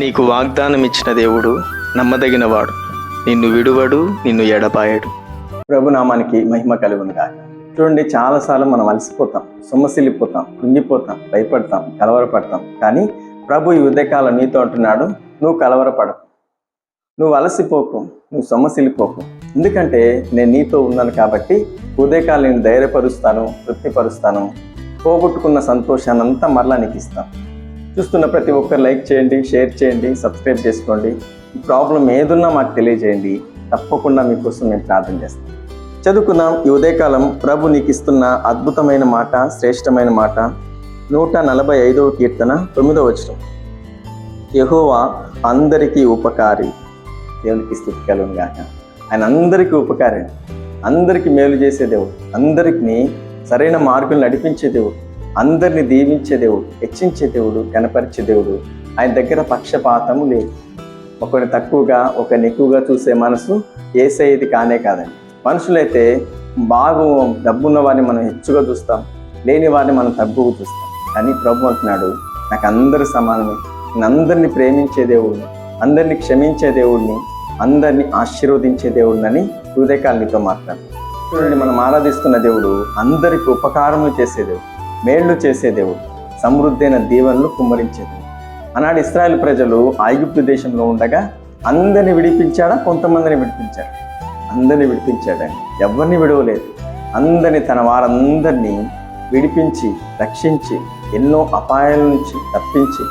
నీకు వాగ్దానం ఇచ్చిన దేవుడు నమ్మదగినవాడు. నిన్ను విడువడు నిన్ను ఎడపాయడు ప్రభునామానికి మహిమ కలుగును కాక చూడండి చాలాసార్లు మనం అలసిపోతాం సొమ్మసిల్లిపోతాం కుంగిపోతాం భయపడతాం కలవరపడతాం. కానీ ప్రభు ఈ ఉదయకాలం నీతో అంటున్నాడు నువ్వు కలవరపడకు. నువ్వు అలసిపోకు నువ్వు సొమ్మసిల్లిపోకు. ఎందుకంటే నేను నీతో ఉన్నాను కాబట్టి ఉదయకాలం నేను ధైర్యపరుస్తాను తృప్తిపరుస్తాను పోగొట్టుకున్న సంతోషాన్ని అంతా మరలా నీకు ఇస్తాను. చూస్తున్న ప్రతి ఒక్కరు లైక్ చేయండి షేర్ చేయండి సబ్స్క్రైబ్ చేసుకోండి. ప్రాబ్లం ఏదున్నా మాకు తెలియజేయండి. తప్పకుండా మీకోసం మేము ప్రార్థన చేస్తాం. చదువుకుందాం. ఈ ఉదయకాలం ప్రభు నీకు ఇస్తున్న అద్భుతమైన మాట శ్రేష్టమైన మాట. నూట నలభై ఐదవ కీర్తన తొమ్మిదవ వచనం. యెహోవా అందరికీ ఉపకారి. దేవునికి స్థుతి కలుగును గాక. ఆయన అందరికీ ఉపకారి. అందరికీ మేలు చేసే దేవుడు. అందరికీ సరైన మార్గం నడిపించే దేవుడు. అందరిని దీవించే దేవుడు హెచ్చించే దేవుడు కనపరిచే దేవుడు. ఆయన దగ్గర పక్షపాతము లేదు. ఒకరిని తక్కువగా ఒకరిని ఎక్కువగా చూసే మనసు ఏసేది కానే కాదండి. మనుషులైతే బాగు డబ్బున్న వారిని మనం హెచ్చుగా చూస్తాం లేని వారిని మనం తగ్గుగా చూస్తాం. కానీ ప్రభు అంటున్నాడు నాకు అందరు సమానమే. నేను అందరిని ప్రేమించే దేవుడిని అందరిని క్షమించే దేవుడిని అందరినీ ఆశీర్వదించే దేవుడిని హృదయకాలు నీతో మాట్లాడు చూడండి మనం ఆరాధిస్తున్న దేవుడు అందరికి ఉపకారములు చేసే దేవుడు. మేళ్ళు చేసే దేవుడు సమృద్ధైన దీవెనలు కుమ్మరించేది దేవుడు. ఆనాడు ఇస్రాయల్ ప్రజలు ఐగుప్తు దేశంలో ఉండగా అందరిని విడిపించాడా? కొంతమందిని విడిపించాడు. అందరిని విడిపించాడండి ఎవరిని విడవలేదు. అందరిని తన వారందరినీ విడిపించి రక్షించి ఎన్నో అపాయాల నుంచి తప్పించి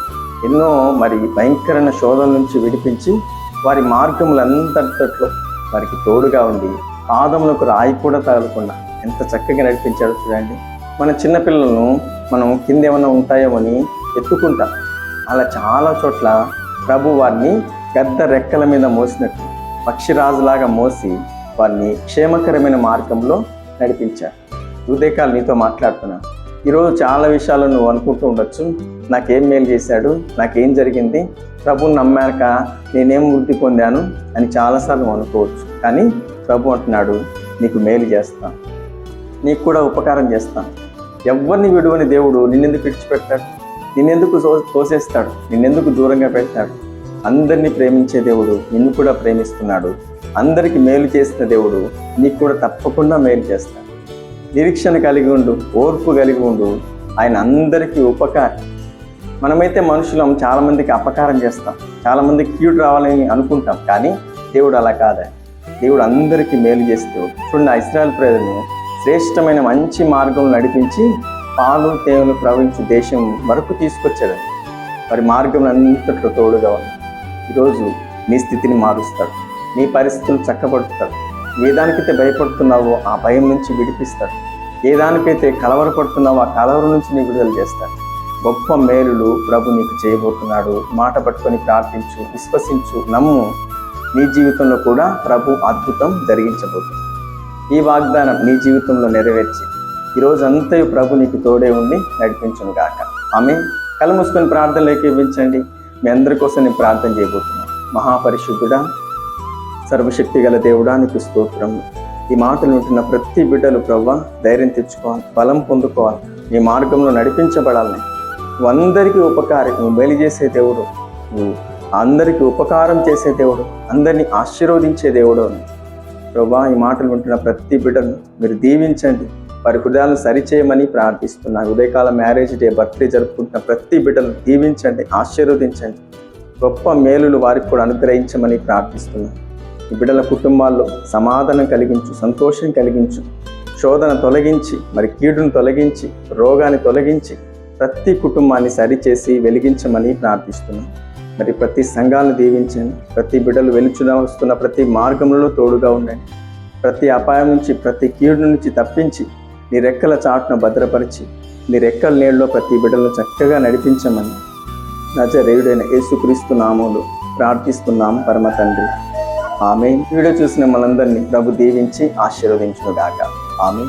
ఎన్నో మరి భయంకరమైన శోధన నుంచి విడిపించి వారి మార్గములంతట్లో వారికి తోడుగా ఉండి పాదములకు రాయి కూడా తగలకుండా ఎంత చక్కగా నడిపించాడో చూడండి. మన చిన్నపిల్లలను మనం కింద ఏమైనా ఉంటాయో అని ఎత్తుకుంటాం. అలా చాలా చోట్ల ప్రభు వారిని పెద్ద రెక్కల మీద మోసినట్టు పక్షిరాజులాగా మోసి వారిని క్షేమకరమైన మార్గంలో నడిపించారు. హృదయకాలు నీతో మాట్లాడుతున్నా. ఈరోజు చాలా విషయాలు నువ్వు అనుకుంటూ ఉండొచ్చు. నాకేం మేలు చేశాడు నాకేం జరిగింది ప్రభుని నమ్మాక నేనేం వృద్ధి పొందాను అని చాలాసార్లు అనుకోవచ్చు. కానీ ప్రభు అంటున్నాడు నీకు మేలు చేస్తాను. నీకు కూడా ఉపకారం చేస్తాను. ఎవరిని విడువని దేవుడు నిన్నెందుకు విడిచిపెడతాడు నిన్నెందుకు తో తోసేస్తాడు? నిన్నెందుకు దూరంగా పెడతాడు? అందరినీ ప్రేమించే దేవుడు నిన్ను కూడా ప్రేమిస్తున్నాడు. అందరికి మేలు చేసిన దేవుడు నీకు కూడా తప్పకుండా మేలు చేస్తాడు. నిరీక్షణ కలిగి ఉండు ఓర్పు కలిగి ఉండు. ఆయన అందరికీ ఉపకారం. మనమైతే మనుషులం చాలామందికి అపకారం చేస్తాం. చాలామందికి క్యూట్ రావాలని అనుకుంటాం. కానీ దేవుడు అలా కాదా. దేవుడు అందరికీ మేలు చేస్తూ చూడండి ఆ ఇస్రాయల్ ప్రజలను శ్రేష్టమైన మంచి మార్గం నడిపించి పాలు తేనెలు ప్రవహించే దేశం వరకు తీసుకొచ్చాడు మరి మార్గం అంతట్లో తోడుగా ఈరోజు నీ స్థితిని మారుస్తాడు. నీ పరిస్థితులు చక్కబడుతాడు ఏ దానికైతే భయపడుతున్నావో ఆ భయం నుంచి విడిపిస్తాడు. ఏ దానికైతే కలవరపడుతున్నావో ఆ కలవరం నుంచి నీ విడుదల చేస్తాడు. గొప్ప మేలులు ప్రభు నీకు చేయబోతున్నాడు. మాట పట్టుకొని ప్రార్థించు విశ్వసించు నమ్ము. నీ జీవితంలో కూడా ప్రభు అద్భుతం జరిగించబోతుంది. ఈ వాగ్దానం నీ జీవితంలో నెరవేర్చి ఈరోజు అంతయు ప్రభు నీకు తోడే ఉండి నడిపించును గాక. ఆమె కళ్ళు మూసుకొని ప్రార్థనలోకి ఇవ్వించండి మీ అందరి కోసం నేను ప్రార్థన చేయబోతున్నాను. మహాపరిశుద్ధుడా సర్వశక్తి గల దేవుడా నీకు స్తోత్రం. ఈ మాటలు ఉంటున్న ప్రతి బిడ్డలు ప్రవ్వ ధైర్యం తెచ్చుకోవాలి బలం పొందుకోవాలి నీ మార్గంలో నడిపించబడాలని. నువ్వు అందరికీ ఉపకారి నువ్వు మేలు చేసే దేవుడు. నువ్వు అందరికీ ఉపకారం చేసే దేవుడు అందరినీ ఆశీర్వదించే దేవుడు ప్రభా ఈ మాటలు వింటున్న ప్రతి బిడ్డను మీరు దీవించండి. వారి హృదయాలను సరిచేయమని ప్రార్థిస్తున్నాను. ఉదయకాల మ్యారేజ్ డే బర్త్డే జరుపుకుంటున్న ప్రతి బిడ్డను దీవించండి ఆశీర్వదించండి. గొప్ప మేలులు వారికి కూడా అనుగ్రహించమని ప్రార్థిస్తున్నాను. ఈ బిడ్డల కుటుంబాల్లో సమాధానం కలిగించు సంతోషం కలిగించు. శోధన తొలగించి మరి కీడును తొలగించి రోగాన్ని తొలగించి ప్రతి కుటుంబాన్ని సరిచేసి వెలిగించమని ప్రార్థిస్తున్నాను. మరి ప్రతి సంఘాలను దీవించండి. ప్రతి బిడ్డలు వెలుచున వస్తున్న ప్రతి మార్గంలో తోడుగా ఉండండి. ప్రతి అపాయం నుంచి ప్రతి కీడు నుంచి తప్పించి నీ రెక్కల చాటును భద్రపరిచి నీ రెక్కల నీళ్ళలో ప్రతి బిడ్డలను చక్కగా నడిపించమని నజరేయుడైన యేసుక్రీస్తు నామంలో ప్రార్థిస్తున్నాం పరమ తండ్రి. ఆమె వీడియో చూసిన మనందరినీ ప్రభు దీవించి ఆశీర్వదించునుగాక. ఆమె